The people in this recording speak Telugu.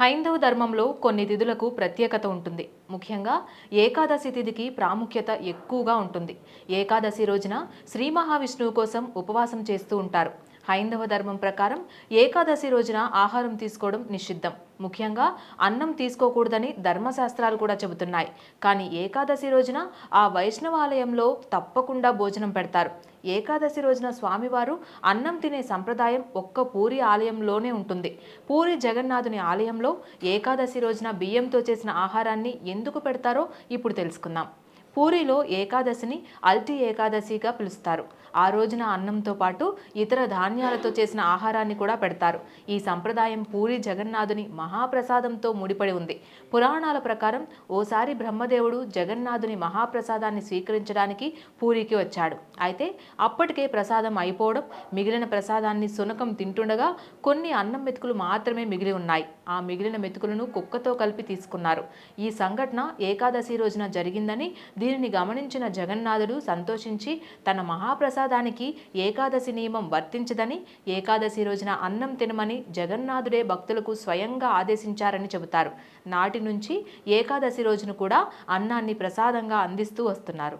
హైందవ ధర్మంలో కొన్ని తిథులకు ప్రత్యేకత ఉంటుంది. ముఖ్యంగా ఏకాదశి తిథికి ప్రాముఖ్యత ఎక్కువగా ఉంటుంది. ఏకాదశి రోజున శ్రీ మహావిష్ణువు కోసం ఉపవాసం చేస్తూ ఉంటారు. హైందవ ధర్మం ప్రకారం ఏకాదశి రోజున ఆహారం తీసుకోవడం నిషిద్ధం. ముఖ్యంగా అన్నం తీసుకోకూడదని ధర్మశాస్త్రాలు కూడా చెబుతున్నాయి. కానీ ఏకాదశి రోజున ఆ వైష్ణవాలయంలో తప్పకుండా భోజనం పెడతారు. ఏకాదశి రోజున స్వామివారు అన్నం తినే సంప్రదాయం ఒక్క పూరి ఆలయంలోనే ఉంటుంది. పూరి జగన్నాథుని ఆలయంలో ఏకాదశి రోజున బియ్యంతో చేసిన ఆహారాన్ని ఎందుకు పెడతారో ఇప్పుడు తెలుసుకుందాం. పూరిలో ఏకాదశిని అల్టి ఏకాదశిగా పిలుస్తారు. ఆ రోజున అన్నంతో పాటు ఇతర ధాన్యాలతో చేసిన ఆహారాన్ని కూడా పెడతారు. ఈ సంప్రదాయం పూరి జగన్నాథుని మహాప్రసాదంతో ముడిపడి ఉంది. పురాణాల ప్రకారం ఓసారి బ్రహ్మదేవుడు జగన్నాథుని మహాప్రసాదాన్ని స్వీకరించడానికి పూరికి వచ్చాడు. అయితే అప్పటికే ప్రసాదం అయిపోవడం మిగిలిన ప్రసాదాన్ని సునకం తింటుండగా కొన్ని అన్నం మెతుకులు మాత్రమే మిగిలి ఉన్నాయి. ఆ మిగిలిన మెతుకులను కుక్కతో కలిపి తీసుకున్నారు. ఈ సంఘటన ఏకాదశి రోజున జరిగిందని దీనిని గమనించిన జగన్నాథుడు సంతోషించి తన మహాప్రసాదానికి ఏకాదశి నియమం వర్తించదని ఏకాదశి రోజున అన్నం తినమని జగన్నాథుడే భక్తులకు స్వయంగా ఆదేశించారని చెబుతారు. నాటి నుంచి ఏకాదశి రోజున కూడా అన్నాన్ని ప్రసాదంగా అందిస్తూ వస్తున్నారు.